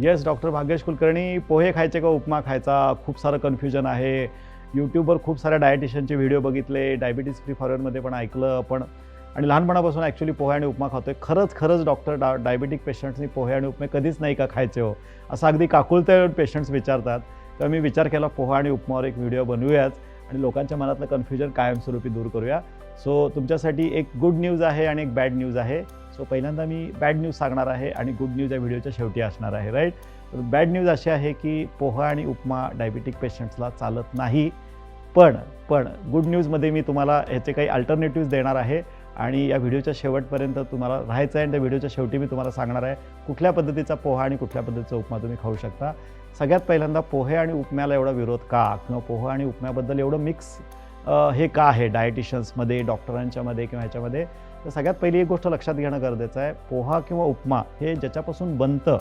Yes doctor भाग्यश Kulkarni pohe खायचे का उपमा खायचा? खूप सारं कन्फ्युजन आहे. यूट्यूबवर खूप साऱ्या डायटिशियनचे व्हिडिओ बघितले. डायबिटीज फ्री फॉरवर्डमध्ये पण ऐकलं पण आणि लहानपणापासून ॲक्च्युली पोहे आणि उपमा खातोय. खरंच खरंच डॉक्टर डा डायबिटिक पेशंट्सनी पोहे आणि उपमे कधीच नाही का खायचे हो? असं अगदी काकुळते पेशंट्स विचारतात. तर मी विचार केला पोहा आणि उपमावर एक व्हिडिओ बनवूयाच आणि लोकांच्या मनातलं कन्फ्युजन कायमस्वरूपी दूर करूया. सो तुमच्यासाठी एक गुड न्यूज आहे आणि एक बॅड न्यूज आहे. सो पहिल्यांदा मी बॅड न्यूज सांगणार आहे आणि गुड न्यूज या व्हिडिओच्या शेवटी असणार आहे राईट तर बॅड न्यूज अशी आहे की पोहा आणि उपमा डायबिटिक पेशंट्सला चालत नाही. पण पण गुड न्यूजमध्ये मी तुम्हाला ह्याचे काही अल्टरनेटिव्ज देणार आहे आणि या व्हिडिओच्या शेवटपर्यंत तुम्हाला राहायचं आहे आणि त्या व्हिडिओच्या शेवटी मी तुम्हाला सांगणार आहे कुठल्या पद्धतीचा पोहा आणि कुठल्या पद्धतीचा उपमा तुम्ही खाऊ शकता. सगळ्यात पहिल्यांदा पोहे आणि उपम्याला एवढा विरोध का? किंवा पोहा आणि उपम्याबद्दल एवढं मिक्स हे का आहे? डायटिशियन्समध्ये डॉक्टरांच्यामध्ये किंवा ह्याच्यामध्ये तर सगळ्यात पहिली एक गोष्ट लक्षात घेणं गरजेचं आहे. पोहा किंवा उपमा हे ज्याच्यापासून बनतं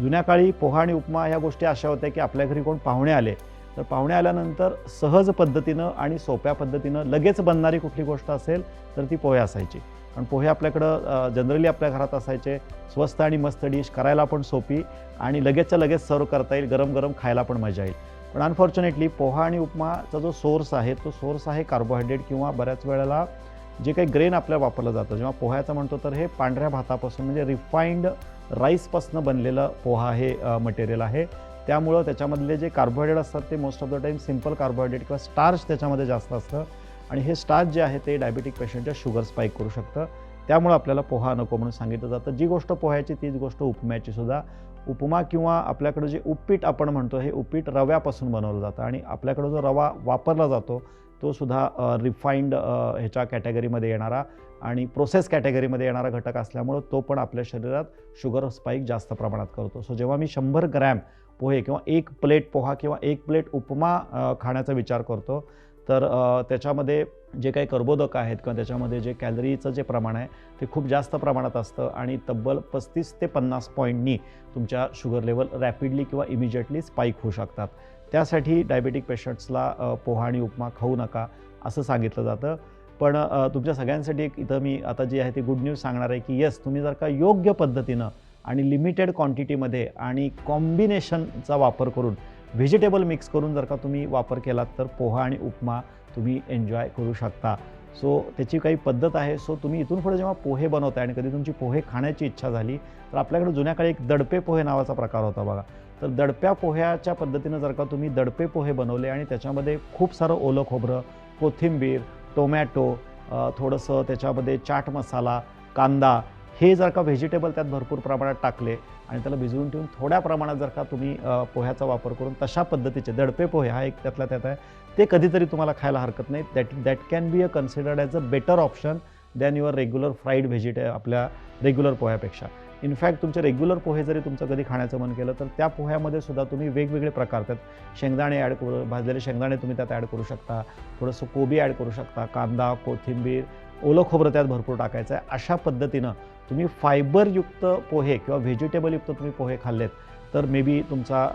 जुन्या काळी पोहा आणि उपमा ह्या गोष्टी अशा होत्या की आपल्या घरी कोण पाहुणे आले तर पाहुणे आल्यानंतर सहज पद्धतीनं आणि सोप्या पद्धतीनं लगेच बनणारी कुठली गोष्ट असेल तर ती पोहे असायची. कारण पोहे आपल्याकडं जनरली आपल्या घरात असायचे. स्वस्त आणि मस्त डिश करायला पण सोपी आणि लगेचच्या लगेच सर्व करता येईल गरम गरम खायला पण मजा येईल. पण अनफॉर्च्युनेटली पोहा आणि उपमाचा जो सोर्स आहे तो सोर्स आहे कार्बोहायड्रेट किंवा बऱ्याच वेळेला जे काही ग्रेन आपल्या वापरलं जातं जेव्हा पोह्याचं म्हणतो तर हे पांढऱ्या भातापासून म्हणजे रिफाईंड राईसपासून बनलेलं पोहा हे मटेरियल आहे. त्यामुळं त्याच्यामधले जे कार्बोहायड्रेट असतात ते most of the time simple carbohydrate किंवा स्टार्च त्याच्यामध्ये जास्त असतं. आणि हे स्टार्च जे आहे ते डायबिटिक पेशंटच्या शुगर स्पाईक करू शकतं. त्यामुळं आपल्याला पोहा नको म्हणून सांगितलं जातं. जी गोष्ट पोह्याची तीच गोष्ट उपम्याची सुद्धा. उपमा किंवा आपल्याकडं जे उपीट आपण म्हणतो हे उपीट रव्यापासून बनवलं जातं. आणि आपल्याकडं जो रवा वापरला जातो तो सुद्धा रिफाईंड ह्याच्या कॅटेगरीमध्ये येणारा आणि प्रोसेस कॅटेगरीमध्ये येणारा घटक असल्यामुळं तो पण आपल्या शरीरात शुगर स्पाईक जास्त प्रमाणात करतो. सो जेव्हा मी शंभर ग्रॅम पोहे किंवा एक प्लेट पोहा किंवा एक प्लेट उपमा खाण्याचा विचार करतो तर त्याच्यामध्ये जे काही कर्बोदक आहेत किंवा त्याच्यामध्ये जे कॅलरीचं जे प्रमाण आहे ते खूप जास्त प्रमाणात असतं आणि तब्बल पस्तीस ते पन्नास पॉईंटनी तुमच्या शुगर लेवल रॅपिडली किंवा इमिजिएटली स्पाईक होऊ शकतात. त्यासाठी डायबेटिक पेशंट्सला पोहा आणि उपमा खाऊ नका असं सांगितलं जातं. पण तुमच्या सगळ्यांसाठी एक इथं मी आता जी आहे ती गुड न्यूज सांगणार आहे की येस तुम्ही जर का योग्य पद्धतीनं आणि लिमिटेड क्वांटिटीमध्ये आणि कॉम्बिनेशनचा वापर करून व्हेजिटेबल मिक्स करून जर का तुम्ही वापर केलात तर पोहा आणि उपमा तुम्ही एन्जॉय करू शकता. सो त्याची काही पद्धत आहे. सो तुम्ही इथून पुढे जेव्हा पोहे बनवताय आणि कधी तुमची पोहे खाण्याची इच्छा झाली तर आपल्याकडे जुन्या काळी एक दडपे पोहे नावाचा प्रकार होता बघा. तर दडप्या पोह्याच्या पद्धतीनं जर का तुम्ही दडपे पोहे बनवले आणि त्याच्यामध्ये खूप सारं ओलं खोबरं कोथिंबीर टोमॅटो थोडंसं त्याच्यामध्ये चाट मसाला कांदा हे जर का व्हेजिटेबल त्यात भरपूर प्रमाणात टाकले आणि त्याला भिजवून ठेवून थोड्या प्रमाणात जर का तुम्ही पोह्याचा वापर करून तशा पद्धतीचे दडपे पोहे हा एक त्यातला त्यात आहे ते कधीतरी तुम्हाला खायला हरकत नाही. That that can be a considered as a better option than your regular fried व्हेजिटे आपल्या रेग्युलर पोह्यापेक्षा. इनफॅक्ट तुमचे रेग्युलर पोहे जरी तुमचं कधी खाण्याचं मन केलं तर त्या पोह्यामध्ये सुद्धा तुम्ही वेगवेगळे प्रकार त्यात शेंगदाणे ॲड करू भाजलेले शेंगदाणे तुम्ही त्यात ॲड करू शकता. थोडंसं कोबी ॲड करू शकता कांदा कोथिंबीर ओलं खोबरं त्यात भरपूर टाकायचं आहे. अशा पद्धतीनं तुम्ही फायबरयुक्त पोहे किंवा व्हेजिटेबलयुक्त तुम्ही पोहे खाल्लेत तर मे बी तुमचा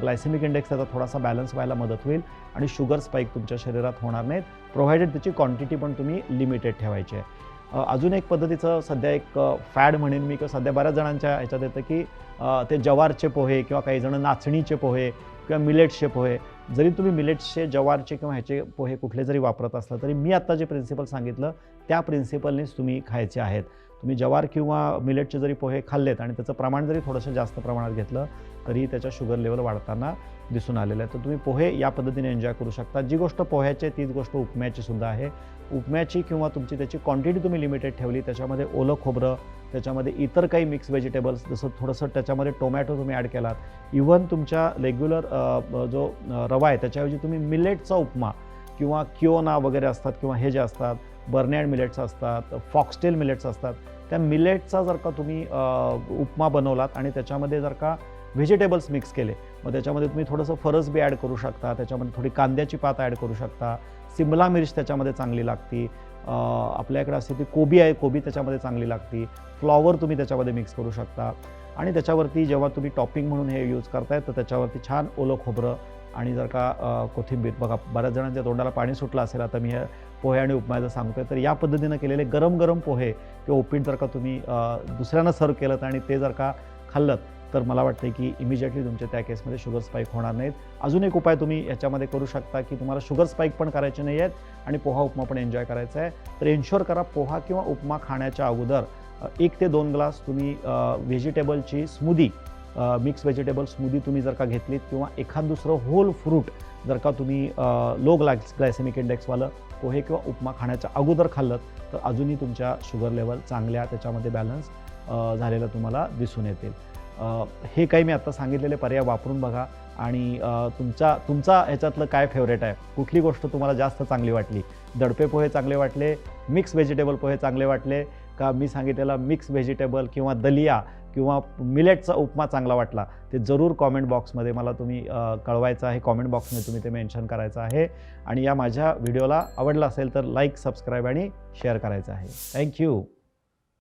ग्लायसेमिक इंडेक्स त्याचा थोडासा बॅलन्स व्हायला मदत होईल आणि शुगर स्पाईक तुमच्या शरीरात होणार नाहीत. प्रोव्हायडेड त्याची क्वांटिटी पण तुम्ही लिमिटेड ठेवायची आहे. अजून एक पद्धतीचं सध्या एक फॅड म्हणेन मी किंवा सध्या बऱ्याच जणांच्या ह्याच्यात येतं की ते जवारचे पोहे किंवा काही जण नाचणीचे पोहे किंवा मिलेट्सचे पोहे. जरी तुम्ही मिलेट्सचे जवारचे किंवा ह्याचे पोहे कुठले जरी वापरत असला तरी मी आत्ता जे प्रिन्सिपल सांगितलं त्या प्रिन्सिपलनेच तुम्ही खायचे आहेत. तुम्ही जवार किंवा मिलेटचे जरी पोहे खाल्लेत आणि त्याचं प्रमाण जरी थोडंसं जास्त प्रमाणात घेतलं तरी त्याच्या शुगर लेवल वाढताना दिसून आलेलं आहे. तर तुम्ही पोहे या पद्धतीने एन्जॉय करू शकता. जी गोष्ट पोह्याची आहे तीच गोष्ट उपम्याची सुद्धा आहे. उपम्याची किंवा तुमची त्याची क्वांटिटी तुम्ही लिमिटेड ठेवली त्याच्यामध्ये ओलं खोबरं त्याच्यामध्ये इतर काही मिक्स व्हेजिटेबल्स जसं थोडंसं त्याच्यामध्ये टोमॅटो तुम्ही ॲड केलात. इवन तुमच्या रेग्युलर जो रवा आहे त्याच्याऐवजी तुम्ही मिलेटचा उपमा किंवा किओना वगैरे असतात किंवा हे जे असतात बर्नॅड मिलेट्स असतात फॉक्सटेल मिलेट्स असतात त्या मिलेटचा जर का तुम्ही उपमा बनवलात आणि त्याच्यामध्ये जर का व्हेजिटेबल्स मिक्स केले. मग त्याच्यामध्ये तुम्ही थोडंसं फरस बी ॲड करू शकता त्याच्यामध्ये थोडी कांद्याची पात ॲड करू शकता सिमला मिर्च त्याच्यामध्ये चांगली लागती आपल्याकडे असते ती कोबी आहे कोबी त्याच्यामध्ये चांगली लागती फ्लॉवर तुम्ही त्याच्यामध्ये मिक्स करू शकता. आणि त्याच्यावरती जेव्हा तुम्ही टॉपिंग म्हणून हे यूज करताय तर त्याच्यावरती छान ओलं खोबरं आणि जर का कोथिंबीर. बघा बऱ्याच जणांच्या तोंडाला पाणी सुटलं असेल आता मी पोहे आणि उपमायचं सांगतोय तर या पद्धतीनं केलेले गरम गरम पोहे किंवा उपीट जर का तुम्ही दुसऱ्यांना सर्व केलं आणि ते जर का खाल्लं तर मला वाटतं की इमिजिएटली तुमच्या त्या केसमध्ये शुगर स्पाईक होणार नाहीत. अजून एक उपाय तुम्ही याच्यामध्ये करू शकता की तुम्हाला शुगर स्पाईक पण करायचे नाही आहेत आणि पोहा उपमा पण एन्जॉय करायचा आहे. तर एन्शुअर करा पोहा किंवा उपमा खाण्याच्या अगोदर एक ते दोन ग्लास तुम्ही व्हेजिटेबलची स्मूदी मिक्स व्हेजिटेबल स्मूदी तुम्ही जर का घेतलीत किंवा एखाद दुसरं होल फ्रूट जर का तुम्ही लो ग्लाय ग्लायसेमिक इंडेक्सवालं पोहे किंवा उपमा खाण्याच्या अगोदर खाल्लं तर अजूनही तुमच्या शुगर लेवल चांगल्या त्याच्यामध्ये बॅलन्स झालेलं तुम्हाला दिसून येतील. हे काही मी आत्ता सांगितलेले पर्याय वापरून बघा आणि तुमच्या तुमचा ह्याच्यातलं काय फेवरेट आहे? कुठली गोष्ट तुम्हाला जास्त चांगली वाटली? दडपे पोहे चांगले वाटले? मिक्स व्हेजिटेबल पोहे चांगले वाटले? का मी सांगितलेला मिक्स व्हेजिटेबल किंवा दलिया किंवा मिलेटचा उपमा चांगला वाटला? ते जरूर कॉमेंट बॉक्समध्ये मला तुम्ही कळवायचं आहे. कॉमेंट बॉक्समध्ये तुम्ही ते मेन्शन करायचं आहे. आणि या माझ्या व्हिडिओला आवडला असेल तर लाईक सबस्क्राईब आणि शेअर करायचं आहे. थँक्यू